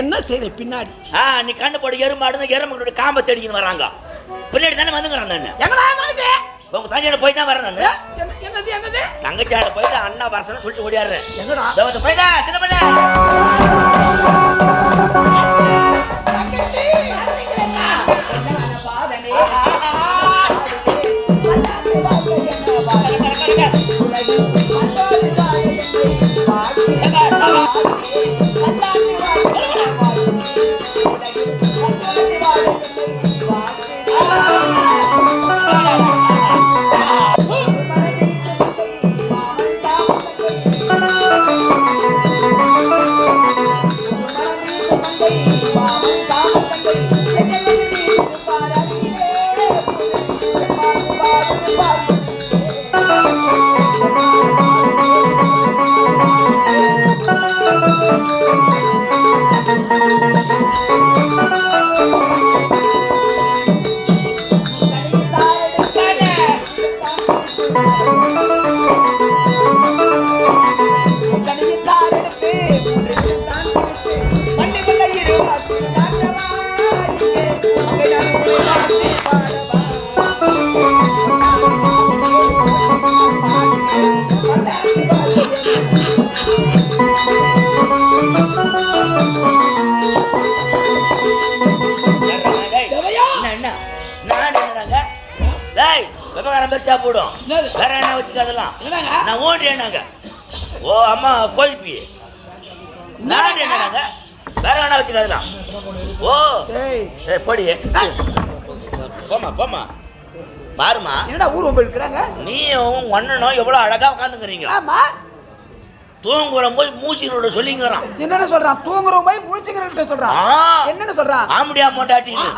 என்ன செய்யற பின்னாடி? ஆ நீ கண்ணு போடு எருமாடு எருமகளோட காம்பை தேடிக்கின்னு வராங்க. பின்னாடி தானே வந்துங்கிறான் நான் எங்கடா உங்க தாஞ்சியோட போய் தான் வரேன் நான். என்ன- என்னது என்னது? தங்கச்சியாட போயிட்டு அண்ணா வரசன்னு சொல்லிட்டு எங்கடா இதோ வந்து போயிடா சின்ன பண்ண. என்னது? வேற என்ன வச்சுக்காதெல்லாம் என்னங்க நான் ஓடுறேனாங்க ஓ அம்மா கோழிப்பி நான் என்னடாங்க வேற வேணா வச்சுக்காதெல்லாம் ஓ. ஏய். ஏய் போடி. போமா போமா பாருமா என்னடா ஊர் ஒம்பு இருக்கிறாங்க நீயும் அண்ணனும் எவ்வளவு அழகா உட்காந்துக்கிறீங்க? ஆமா. தூங்குற போய் மூசினோட சொல்லிங்கிறான். என்னென்ன சொல்றான்? தூங்குறோம் போய் முழிச்சுக்கிறேன் சொல்றான். ஆ. என்னென்ன சொல்றான்? ஆம்படியா மொண்டாட்டின்னு.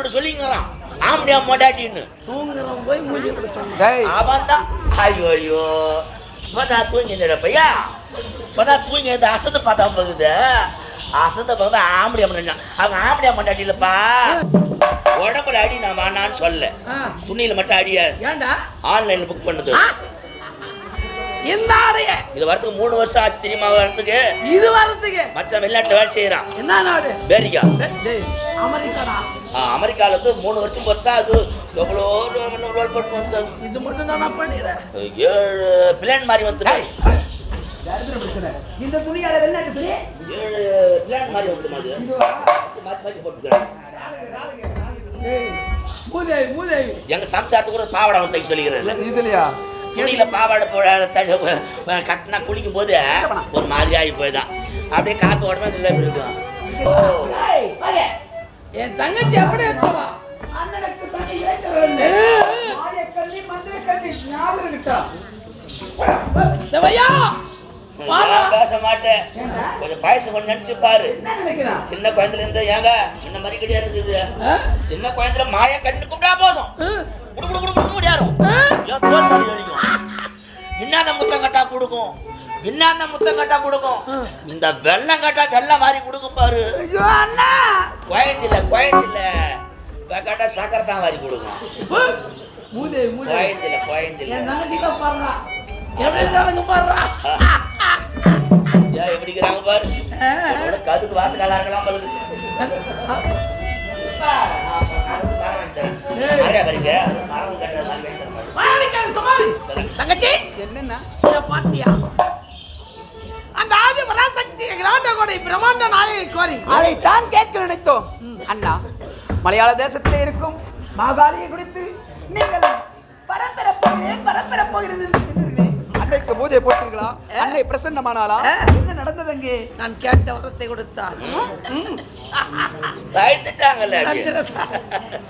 மூசினோட சொல்லிங்கிறான். ஆம்படியா மொண்டாட்டின்னு. தூங்குறோம் போய் சொல்றான் அவன் தான் ஐயோ ஐயோ இப்பதான் தூங்கினட பையா. இப்பதான் தூங்கி எழுந்து அசந்து பார்த்தா போகுது. அசந்த போகுது ஆம்படியா மண்டாட்டி. அவன் ஆம்படியா மண்டாட்டி இல்லப்பா. உடம்புல அடி நான் வேணான்னு சொல்ல துணியில மட்டும் அடியாது ஏன்டா? ஆன்லைன்ல புக் பண்ணது? இந்த ஆடைய? இது வரதுக்கு மூணு வருஷம் ஆச்சு தெரியுமா வரதுக்கு இது வரதுக்கு மச்சான் வெளிநாட்டுல வேலை செய்யறான் என்ன நாடு? பேரிக்கா டேய், டேய், அமெரிக்காடா? ஆ, அமெரிக்கால இருந்து மூணு வருஷம் பார்த்தா அது எவ்வளோ ரோல் போட்டு வந்தது. இது மட்டும் தான் நான் பண்ணிடுறேன் ஏழு பிளான் மாதிரி வந்து இந்த துணியால வெளிநாட்டு துணி? ஏழு பிளான் மாதிரி வந்து மாத்தி மாத்தி போட்டுக்கிறேன். மூதேவி மூதேவி. எங்க சம்சாரத்துக்கு பாவாடை வந்து சொல்லிக்கிறேன். இதுலயா துணியில பாவாடை போட கட்டினா குளிக்கும் போது ஒரு மாதிரி ஆகி போய்தான் அப்படியே காத்து உடனே இல்லை இருக்கும் என் தங்கச்சி எப்படி வச்சவா அண்ணனுக்கு தண்ணி ஞாபகம் இருக்கா பேச மாட்டேன் கொஞ்சம் பாயசம் கொஞ்சம் நினைச்சு பாரு சின்ன குழந்தைல இருந்து ஏங்க சின்ன மாதிரி கிடையாது? சின்ன குழந்தைல மாய கண்ணு கூப்பிட்டா போதும்? குடு குடு குடு குடு முடியாரும் கட்டா கொடுக்கும் என்னந்த முத்தம் கட்டா கொடுக்கும். இந்த வெள்ளம் கட்டா வெள்ளம் மாதிரி கொடுக்கும் பாரு. ஐயோ அண்ணா! குழந்தைல குழந்தைல கட்டா சக்கரை தான் மாதிரி கொடுக்கும் குழந்தைல குழந்தைல எப்படிங்கிறாங்க பாரு? கதுக்கு வாசகாலா இருக்கலாம் பாரு தங்கச்சி! என்னன்னா? பாத்தியா அந்த ஆதி பராசக்தி இளாண்டகோடை பிரம்மாண்ட நாயகி கோரி. அதைத்தான் கேட்க நினைத்தோம். அண்ணா மலையாள தேசத்திலே இருக்கும் மாகாளியை குறித்து நீங்கள் பரம்பெற போகிறேன் என்று சொன்னீர்களே. அன்னைக்கு பூஜை போட்டீர்களா? அன்னை பிரசன்னமானாளா? ஆ. என்ன நடந்தது அங்கே நான் கேட்ட வரத்தை கொடுத்தார் அப்படியே. சந்திரசா.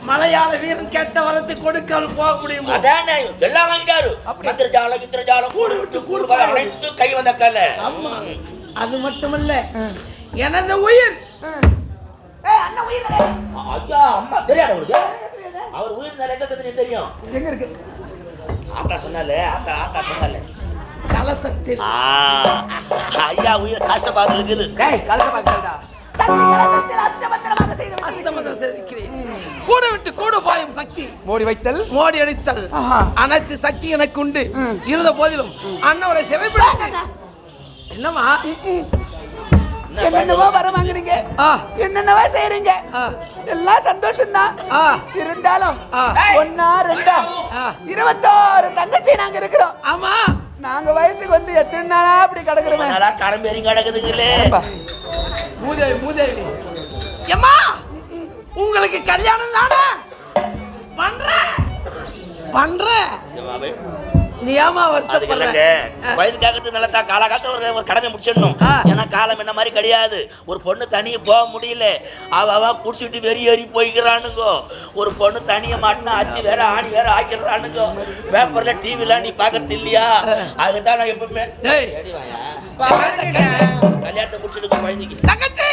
மலையாள வீரன் கேட்ட வரத்தை கொடுக்காமல் போக முடியுமா? அதானே எல்லாம் வாங்கிட்டாரு. மந்திரஜாலம் இந்திரஜாலம் கூடு விட்டு கூடு அனைத்து கை வந்த கல்ல. ஆமா. அது மட்டுமல்ல எனது உயிர். ஏய், அண்ணா உயிர் ஐயா அம்மா தெரியாது அவர் உயிர் நிலை தெரியும்? எங்க இருக்கு? ஆத்தா சொன்னாலே ஆத்தா ஆத்தா சொன்னாலே. கலசத்தில் ஆ, ஐயா உயிர் காசபாதல் இருக்குது. கூட விட்டு கூட பாயும் சக்தி. மூடி வைத்தல். மோடி அடித்தல். அனைத்து சக்தி எனக்கு உண்டு. இருந்த போதிலும் அண்ணாவுடைய சிறைப்பிடிக்க என்னம்மா? என்னென்னவோ வர வாங்குறீங்க ஆ. என்னென்னவோ செய்றீங்க. ஆ. எல்லாம் சந்தோஷம் தான் ஆ. இருந்தாலும் ஆ. ஒன்னா ரெண்டா? ஆ. இருபத்தாறு தங்கச்சி நாங்க இருக்கிறோம். ஆமா. நாங்க வயசுக்கு வந்து எத்தனை நாளா அப்படி கிடக்குறோமே. கரம்பேறி கிடக்குதுங்களே. மூதேவி மூதேவி. ஏம்மா உங்களுக்கு கல்யாணம் தானே? பண்றேன் பண்றேன் நீ ஏமா அதுக்கு வருத்தப்படுற இல்லைங்க வயது கேட்கறது நல்லா தான் காலகாலத்துல ஒரு ஒரு கடமை முடிச்சிடணும். ஏன்னா காலம் என்ன மாதிரி கிடையாது. ஒரு பொண்ணு தனியே போக முடியல. அவ அவ குடிச்சிட்டு வெறி ஏறி போய்க்கிறானுங்கோ. ஒரு பொண்ணு தனியா மாட்டினா அச்சு வேற ஆணி வேற ஆக்கிடுறானுங்கோ. பேப்பர்ல டிவில நீ பாக்குறது இல்லையா? அதுதான் நான் எப்பவுமே. கல்யாணத்தை முடிச்சிடுங்க குழந்தைக்கு. தங்கச்சி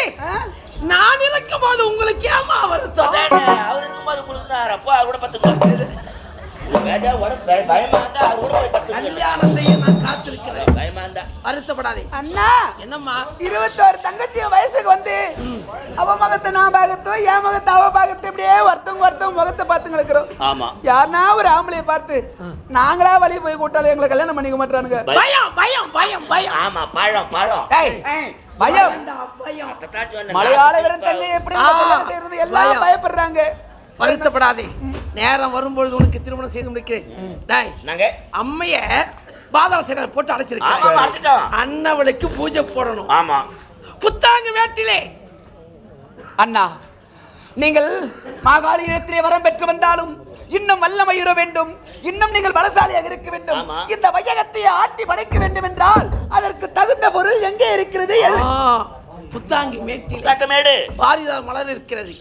நான் இருக்கும் போது உங்களுக்கு ஏமா வருத்தம்? அவர் இருக்கும்போது உங்களுக்கு தான் அப்போ அவர் கூட கல்யாணம் செய்ய நான் காத்திருக்கிறேன். பயமா இருந்தா வருத்தப்படாதே. அண்ணா! என்னம்மா? இருபத்தாறு தங்கச்சி வயசுக்கு வந்து அவ மகத்தை நான் பாகத்தும் என் மகத்தை அவ பாகத்தை இப்படியே வருத்தம் வருத்தம் முகத்தை பார்த்து கிடக்குறோம். ஆமா. யாருனா ஒரு ஆம்பளைய பார்த்து நாங்களா வழி போய் கூட்டாலும் எங்களை கல்யாணம் பண்ணிக்க மாட்டானுங்க. பயம் பயம் பயம் பயம். ஆமா பழம் பழம். டேய், பயம். மலையாள எப்படி எல்லாம். பயப்படுறாங்க. வருத்தப்படாதே. நேரம் வரும்பொழுது உனக்கு திருமணம் செய்து முடிக்கிறேன். டேய் நாங்க அம்மைய பாதாள சிறையில் போட்டு அடைச்சிருக்கேன். அண்ணவளுக்கு பூஜை போடணும். ஆமா. புத்தாங்கு வேட்டிலே அண்ணா நீங்கள் மாகாளி இடத்திலே வரம் பெற்று வந்தாலும் இன்னும் வல்லமையுற வேண்டும். இன்னும் நீங்கள் பலசாலியாக இருக்க வேண்டும். இந்த வையகத்தை ஆட்டி படைக்க வேண்டும் என்றால் அதற்கு தகுந்த பொருள் எங்கே இருக்கிறது? புத்தாங்கி மேட்டிலே தக்கமேடு பாரிதார் மலர் இருக்கிறது.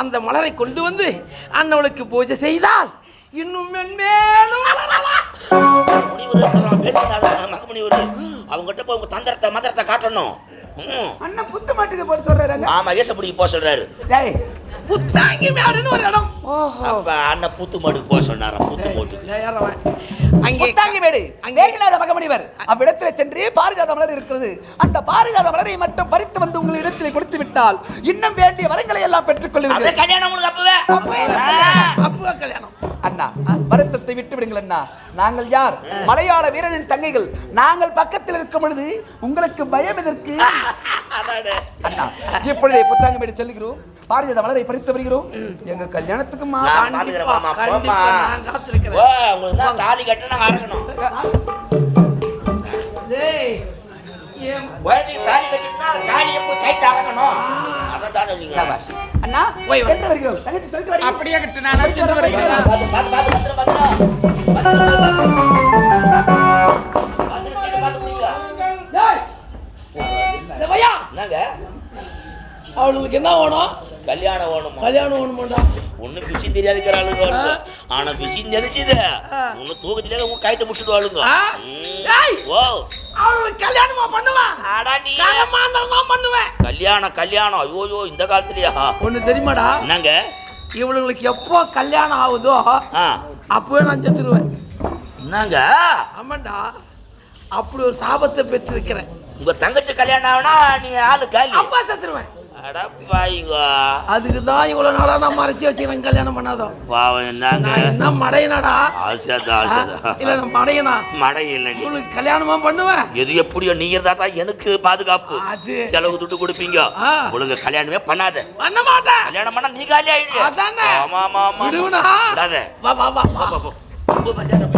அந்த மலரை கொண்டு வந்து அண்ணவளுக்கு பூஜை செய்தால் இன்னும் மென்மேலும் மகமுனிவர். அவங்ககிட்ட போய் உங்க தந்திரத்தை மந்திரத்தை காட்டணும். ம். அண்ணன் புத்து மாட்டுக்கு போட்டு சொல்றாங்க ஆமா ஏசப்படிக்கு போக சொல்றாரு. டேய். புத்தாங்கி மேடுன்னு ஒரு இடம். ஓஹோ. அப்ப அண்ணன் புத்து மாடுக்கு போக சொன்னாராம் புத்து மாட்டுக்கு. அங்கே முத்தாங்கி மேடு. அங்கே- வேகநாத மகமுனிவர் அவ்விடத்தில் சென்று பாரிஜாத மலர் இருக்கிறது. அந்த பாரிஜாத மலரை மட்டும் பறித்து வந்து உங்கள் இடத்தில் கொடுத்து விட்டால் இன்னும் வேண்டிய வரங்களை எல்லாம் பெற்றுக் அப்படியே கொள்ளுவீர்கள் கல்யாணம் உனக்கு அப்பவே. அப்பவே கல்யாணம். வருத்தத்தை விட்டு விடுங்கள் அண்ணா. நாங்கள் யார்? மலையாள வீரனின் தங்கைகள். நாங்கள் பக்கத்தில் இருக்கும் பொழுது உங்களுக்கு பயம் எதற்கு. அண்ணா இப்பொழுதே புத்தாங்க மேடு செல்கிறோம். பாரிஜாத மலரை பறித்து வருகிறோம். எங்க கல்யாணத்துக்கு தாலி கட்ட நாங்க தாலி கட்டினா தாலியை போய் கைட்டு அதான் தான் அண்ணா போய் வருகிறோம். அப்படியே கட்டு அவளுக்கு என்ன வேணும்? கல்யாணம் வேணுமா? கல்யாணம் வேணுமாண்டா. ஒண்ணு விஷயம் தெரியாதுக்கிற ஆளுங்க. ஆனா விஷயம் தெரிஞ்சுது. ஒண்ணு தூக்கத்திலே உங்க கைத்தை முடிச்சுட்டு. ஏய். ஓ அவளுக்கு கல்யாணமா பண்ணுவேன் ஆடா நீ. கலமாந்திரம் தான் பண்ணுவேன் கல்யாணம் கல்யாணம். ஐயோ இந்த காலத்துலயா? ஒண்ணு தெரியுமாடா? என்னங்க? இவளுங்களுக்கு எப்போ கல்யாணம் ஆகுதோ அப்பவே நான் செத்துருவேன். என்னங்க? ஆமாண்டா. அப்படி ஒரு சாபத்தை பெற்றிருக்கிறேன். உங்க தங்கச்சி கல்யாணம் ஆகுனா நீ ஆளு காலி. அப்பா செத்துருவேன். அதுக்கு தான் இவ்வளவு நாளா நான் மறைச்சு வச்சுக்கிறேன் கல்யாணம் பண்ணாதோ. பாவம் என்னங்க? நான் என்ன மடையனடா? ஆசைதான் ஆசைதான் இல்ல நான் மடையனா? மழை இல்லை நீ. இவளுக்கு கல்யாணமா பண்ணுவேன். எது எப்படியோ நீ இருந்தா எனக்கு பாதுகாப்பு. அது. செலவு துட்டு கொடுப்பீங்க. ஒழுங்க கல்யாணமே பண்ணாத. பண்ண மாட்டேன். கல்யாணம் பண்ணா நீ காலி ஆயிடு அதானே. ஆமா ஆமா ஆமா விடுவனா? விடாத. வா வா வா வா.